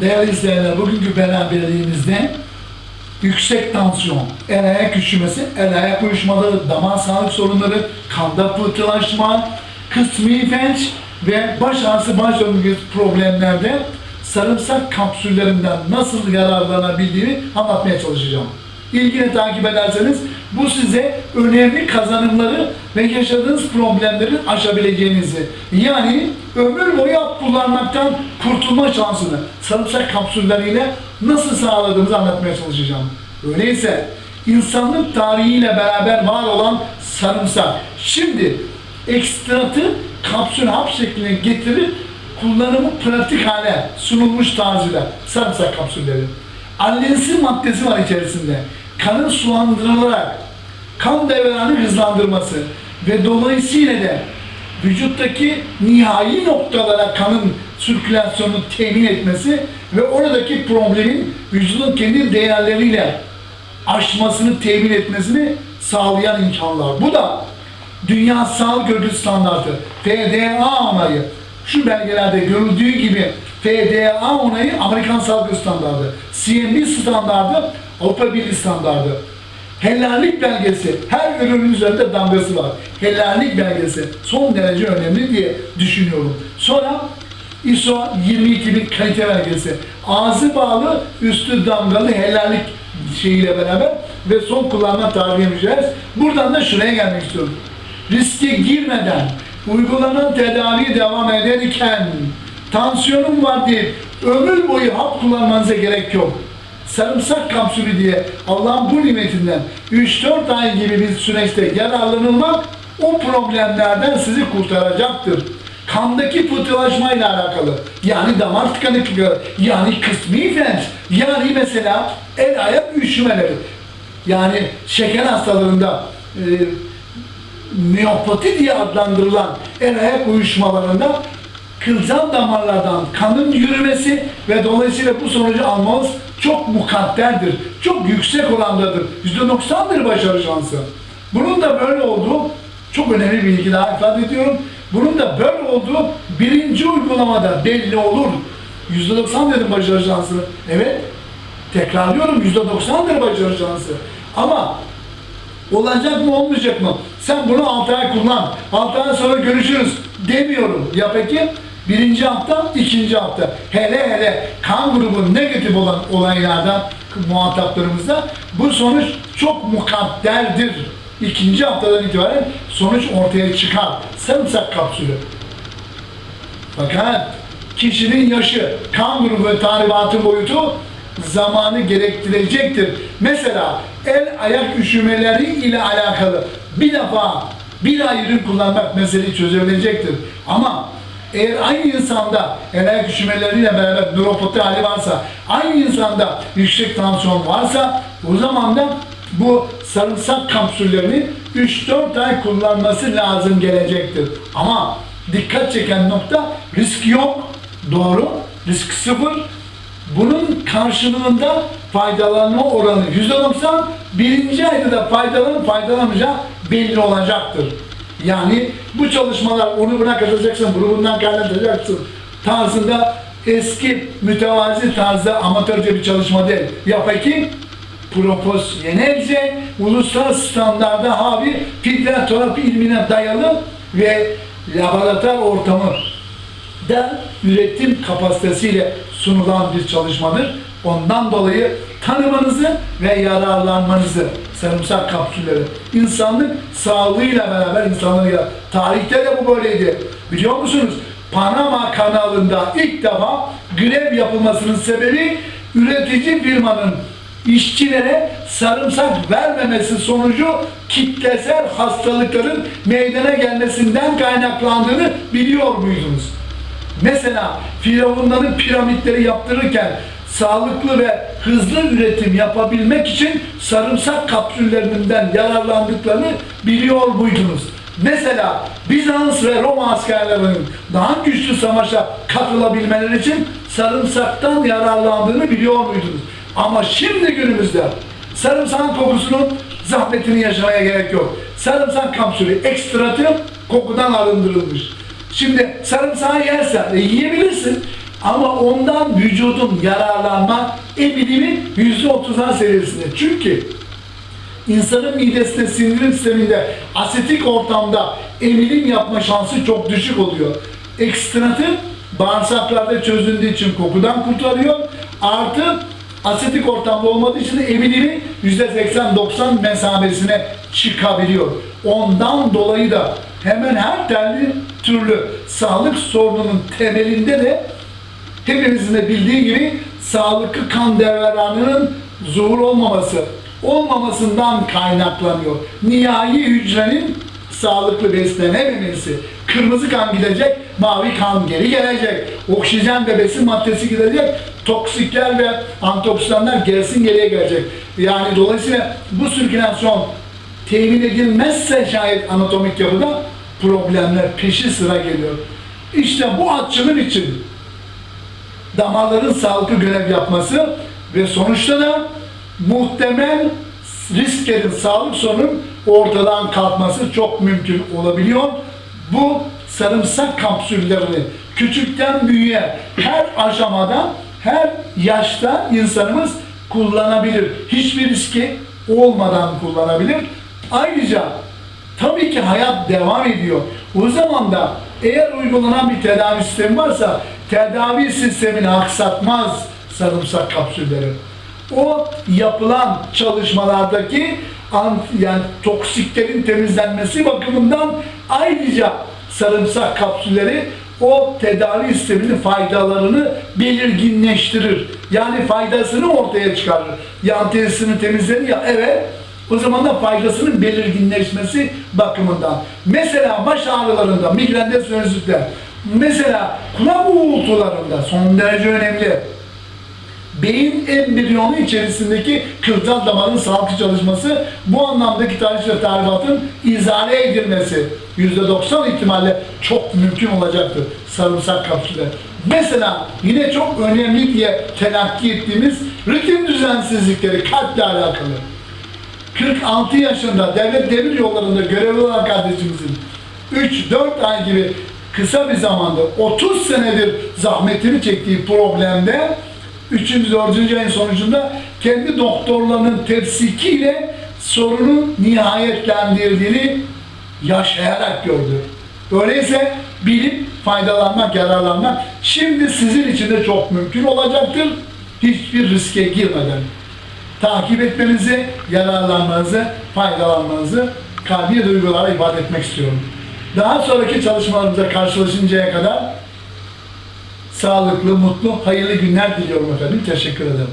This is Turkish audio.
Değerli izleyenler, bugünkü beraberliğimizde yüksek tansiyon, el ayak üşümesi, el ayak uyuşmaları, damar sağlık sorunları, kanda pıhtılaşma, kısmi felç ve baş ağrısı, baş döngüsü problemlerde sarımsak kapsüllerinden nasıl yararlanabildiğini anlatmaya çalışacağım. İlgini takip ederseniz bu size önemli kazanımları ve yaşadığınız problemleri aşabileceğinizi yani ömür boyu hap kullanmaktan kurtulma şansını sarımsak kapsülleriyle nasıl sağladığımızı anlatmaya çalışacağım. Öyleyse insanlık tarihiyle beraber var olan sarımsak şimdi ekstratı kapsül hap şekline getirip kullanımı pratik hale sunulmuş tarzıyla sarımsak kapsülleri. Allensin maddesi var içerisinde. Kanın sulandırılarak kan devranı hızlandırması ve dolayısıyla da vücuttaki nihai noktalara kanın sirkülasyonunu temin etmesi ve oradaki problemin vücudun kendi değerleriyle aşmasını temin etmesini sağlayan imkanlar. Bu da Dünya Sağlık Örgütü standartı FDA onayı. Şu belgelerde görüldüğü gibi FDA onayı Amerikan Sağlık standartı. CMB standartı Avrupa Birliği standartı. Helallik belgesi, her ürünün üzerinde damgası var. Helallik belgesi son derece önemli diye düşünüyorum. Sonra ISO 22000 kalite belgesi. Ağzı bağlı, üstü damgalı helallik şeyiyle beraber ve son kullanma tarihi yapacağız. Buradan da şuraya gelmek istiyorum. Riske girmeden uygulanan tedavi devam ederken tansiyonum var deyip ömür boyu hap kullanmanıza gerek yok sarımsak kapsülü diye Allah'ın bu nimetinden 3-4 ay gibi bir süreçte yararlanılmak o problemlerden sizi kurtaracaktır. Kandaki pıhtılaşmayla alakalı, yani damar tıkanıklığı, yani kısmi felç, yani mesela el ayak üşümeleri, yani şeker hastalarında e, miyopati diye adlandırılan el ayak uyuşmalarında kılcal damarlardan kanın yürümesi ve dolayısıyla bu sonucu almamız çok mukadderdir. Çok yüksek orandadır. %90'dır başarı şansı. Bunun da böyle olduğu çok önemli bir bilgi daha ifade ediyorum. Bunun da böyle olduğu birinci uygulamada belli olur. %90 dedim başarı şansını. Evet, tekrarlıyorum %90'dır başarı şansı. Ama Olacak mı olmayacak mı? Sen bunu 6 ay kullan. 6 ay sonra görüşürüz demiyorum. Ya peki? Birinci hafta, ikinci hafta. Hele hele kan grubu negatif olan olaylarda muhataplarımızda bu sonuç çok mukadderdir. İkinci haftadan itibaren sonuç ortaya çıkar. Sarımsak kapsülü. Fakat kişinin yaşı, kan grubu ve tahribatın boyutu zamanı gerektirecektir. Mesela el ayak üşümeleri ile alakalı bir defa bir ay ürün kullanmak meseleyi çözebilecektir. Ama eğer aynı insanda el ayak üşümeleriyle beraber nöropati hali varsa, aynı insanda yüksek tansiyon varsa o zaman da bu sarımsak kapsüllerini 3-4 ay kullanması lazım gelecektir. Ama dikkat çeken nokta risk yok. Doğru. Risk sıfır. Bunun karşılığında faydalanma oranı %90, birinci ayda da faydalanıp faydalanmayacağı belli olacaktır. Yani bu çalışmalar onu buna katacaksın, bunu bundan kaynatacaksın tarzında eski mütevazi tarzda amatörce bir çalışma değil. Ya peki profesyonelce uluslararası standarda havi fizyoterapi ilmine dayalı ve laboratuvar ortamı da üretim kapasitesiyle sunulan bir çalışmadır. Ondan dolayı tanımanızı ve yararlanmanızı sarımsak kapsülleri insanlık sağlığıyla beraber insanlığıyla tarihte de bu böyleydi. Biliyor musunuz? Panama kanalında ilk defa grev yapılmasının sebebi üretici firmanın işçilere sarımsak vermemesi sonucu kitlesel hastalıkların meydana gelmesinden kaynaklandığını biliyor muydunuz? Mesela firavunların piramitleri yaptırırken sağlıklı ve hızlı üretim yapabilmek için sarımsak kapsüllerinden yararlandıklarını biliyor muydunuz? Mesela Bizans ve Roma askerlerinin daha güçlü savaşa katılabilmeleri için sarımsaktan yararlandığını biliyor muydunuz? Ama şimdi günümüzde sarımsağın kokusunun zahmetini yaşamaya gerek yok. Sarımsak kapsülü ekstratı kokudan arındırılmış. Şimdi sarımsağı yersen e, yiyebilirsin Ama ondan vücudun yararlanma eminimi %30'lar seviyesinde. Çünkü insanın midesinde, sindirim sisteminde asetik ortamda emilim yapma şansı çok düşük oluyor. Ekstratı bağırsaklarda çözüldüğü için kokudan kurtarıyor. Artı asetik ortamda olmadığı için de emilimi %80-90 mesafesine çıkabiliyor. Ondan dolayı da hemen her terli türlü sağlık sorununun temelinde de hepimizin de bildiği gibi sağlıklı kan devranının zuhur olmaması, olmamasından kaynaklanıyor. Nihai hücrenin sağlıklı beslenememesi. Kırmızı kan gidecek, mavi kan geri gelecek. Oksijen ve besin maddesi gidecek, toksikler ve antioksidanlar gerisin geriye gelecek. Yani dolayısıyla bu sirkülasyon temin edilmezse şayet anatomik yapıda problemler peşi sıra geliyor. İşte bu açılım için damarların sağlıklı görev yapması ve sonuçta da muhtemel risklerin, sağlık sorunun ortadan kalkması çok mümkün olabiliyor. Bu sarımsak kapsüllerini küçükten büyüğe her aşamada, her yaşta insanımız kullanabilir. Hiçbir riski olmadan kullanabilir. Ayrıca Tabii ki hayat devam ediyor. O zaman da eğer uygulanan bir tedavi sistemi varsa tedavi sistemini aksatmaz sarımsak kapsülleri. O yapılan çalışmalardaki an- yani toksiklerin temizlenmesi bakımından ayrıca sarımsak kapsülleri o tedavi sisteminin faydalarını belirginleştirir. Yani faydasını ortaya çıkarır. Yan tesisini temizler ya evet o zaman da faydasının belirginleşmesi bakımından. Mesela baş ağrılarında, migrende sözlükte, mesela kulak uğultularında son derece önemli. Beyin embriyonu içerisindeki kılcal damarın sağlıklı çalışması bu anlamdaki tarih ve tarifatın izale edilmesi %90 ihtimalle çok mümkün olacaktır sarımsak kapsülü. Mesela yine çok önemli diye telakki ettiğimiz ritim düzensizlikleri kalple alakalı. 46 yaşında devlet demir yollarında görevli olan kardeşimizin 3-4 ay gibi kısa bir zamanda 30 senedir zahmetini çektiği problemde 3. 4. ayın sonucunda kendi doktorlarının tefsikiyle sorunu nihayetlendirdiğini yaşayarak gördü. Öyleyse bilip faydalanmak, yararlanmak şimdi sizin için de çok mümkün olacaktır. Hiçbir riske girmeden takip etmenizi, yararlanmanızı, faydalanmanızı kalbi duygulara ifade etmek istiyorum. Daha sonraki çalışmalarımıza karşılaşıncaya kadar sağlıklı, mutlu, hayırlı günler diliyorum efendim. Teşekkür ederim.